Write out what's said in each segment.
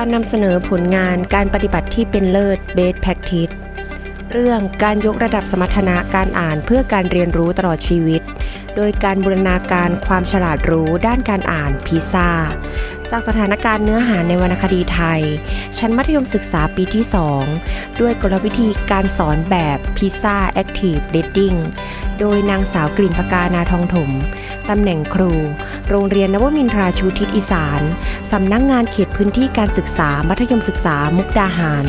การนำเสนอผลงานการปฏิบัติที่เป็นเลิศ Best Practice เรื่องการยกระดับสมรรถนะการอ่านเพื่อการเรียนรู้ตลอดชีวิต โดยการบูรณาการความฉลาดรู้ด้านการอ่านพิซาจากสถานการณ์เนื้อหาในวรรณคดีไทย ชั้นมัธยมศึกษาปีที่ 2 ด้วยกลวิธีการสอนแบบพิซา Active Reading โดยนางสาวกลิ่นปกานาทองถม ตำแหน่งครู โรงเรียนนวมินทราชูทิศอีสาน สำนักงงานเขตพื้นที่การศึกษา มัธยมศึกษา มุกดาหาร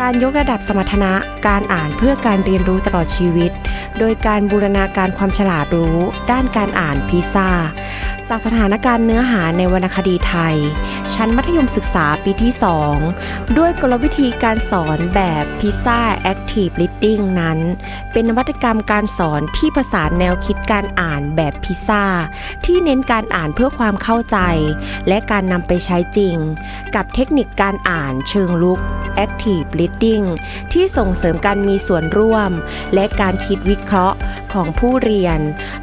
การยกระดับสมรรถนะการอ่านเพื่อการเรียนรู้ตลอดชีวิต โดยการบูรณาการความฉลาดรู้ ด้านการอ่านพิซ่า จากสถานการณ์เนื้อหาในวรรณคดีไทย ชั้นมัธยมศึกษาปีที่ 2 ด้วยกลวิธีการสอนแบบพิซ่า Active Reading นั้น เป็นนวัตกรรมการสอนที่ผสานแนวคิดการอ่านแบบพิซซ่า ที่เน้นการอ่านเพื่อความเข้าใจ และการนำไปใช้จริง กับเทคนิคการอ่านเชิงลุก Active Reading ที่ส่งเสริมการมีส่วนร่วม และการคิดวิเคราะห์ของผู้เรียน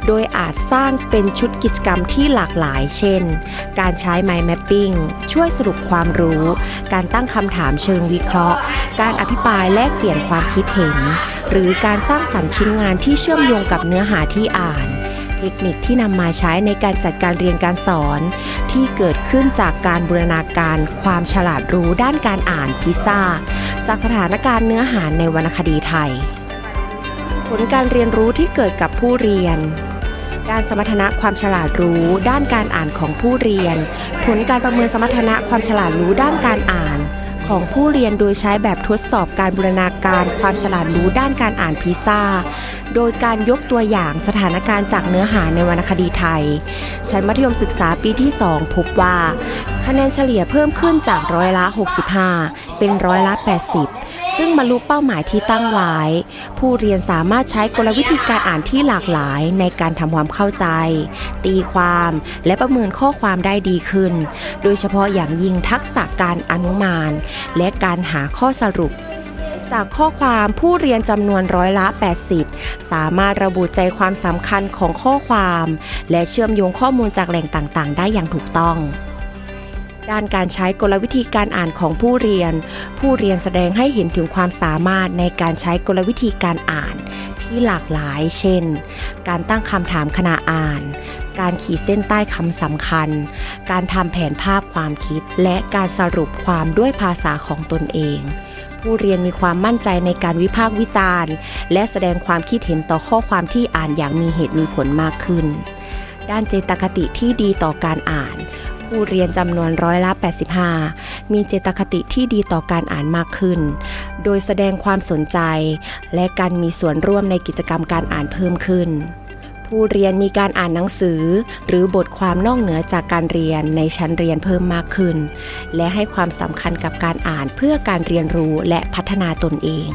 โดยอาจสร้างเป็นชุดกิจกรรมที่หลากหลาย เช่น การใช้ Mind Mapping ช่วยสรุปความรู้ การตั้งคำถามเชิงวิเคราะห์ การอภิปรายแลกเปลี่ยนความคิดเห็น หรือการสร้างสรรค์ชิ้นงานที่เชื่อมโยงกับเนื้อหาที่อ่าน เทคนิคที่นำมาใช้ในการจัดการเรียนการสอน ที่เกิดขึ้นจากการบูรณาการความฉลาดรู้ด้านการอ่านพิซซ่า จากสถานการณ์เนื้อหาในวรรณคดีไทย ผลการเรียนรู้ที่เกิดกับผู้เรียนการสมรรถนะความฉลาดรู้ด้านการอ่านของผู้เรียน ผลการประเมินสมรรถนะความฉลาดรู้ด้านการอ่าน ของผู้เรียนโดยใช้แบบทดสอบการบูรณาการความฉลาดรู้ด้านการอ่านพิซซ่า โดยการยกตัวอย่างสถานการณ์จากเนื้อหาในวรรณคดีไทย ชั้นมัธยมศึกษาปีที่ 2 พบว่า คะแนนเฉลี่ยเพิ่มขึ้นจากร้อยละ 65 เป็นร้อยละ 80 ซึ่งบรรลุเป้าหมายที่ตั้งไว้ ผู้เรียนสามารถใช้กลวิธีการอ่านที่หลากหลายในการทำความเข้าใจ ตีความและประเมินข้อความได้ดีขึ้น โดยเฉพาะอย่างยิ่งทักษะการอนุมาน และการหาข้อสรุปจากข้อความผู้เรียนจำนวนร้อยละ 80 สามารถระบุใจความสำคัญของข้อความ และเชื่อมโยงข้อมูลจากแหล่งต่างๆ ได้อย่างถูกต้อง ด้านการใช้กลวิธีการอ่านของผู้เรียน ผู้เรียนแสดงให้เห็นถึงความสามารถในการใช้กลวิธีการอ่าน ที่หลากหลาย เช่น การตั้งคำถามขณะอ่าน การขีดเส้นใต้คำสำคัญ การทำแผนภาพความคิด และการสรุปความด้วยภาษาของตนเองผู้เรียนมีความมั่นใจในการวิพากษ์วิจารณ์ และแสดงความคิดเห็นต่อข้อความที่อ่านอย่างมีเหตุมีผลมากขึ้น ด้านเจตคติที่ดีต่อการอ่าน ผู้เรียนจำนวนร้อยละ 85 มีเจตคติที่ดีต่อการอ่านมากขึ้น โดยแสดงความสนใจ และการมีส่วนร่วมในกิจกรรมการอ่านเพิ่มขึ้น ผู้เรียนมีการอ่านหนังสือ หรือบทความนอกเหนือจากการเรียนในชั้นเรียนเพิ่มมากขึ้น และให้ความสำคัญกับการอ่านเพื่อการเรียนรู้และพัฒนาตนเอง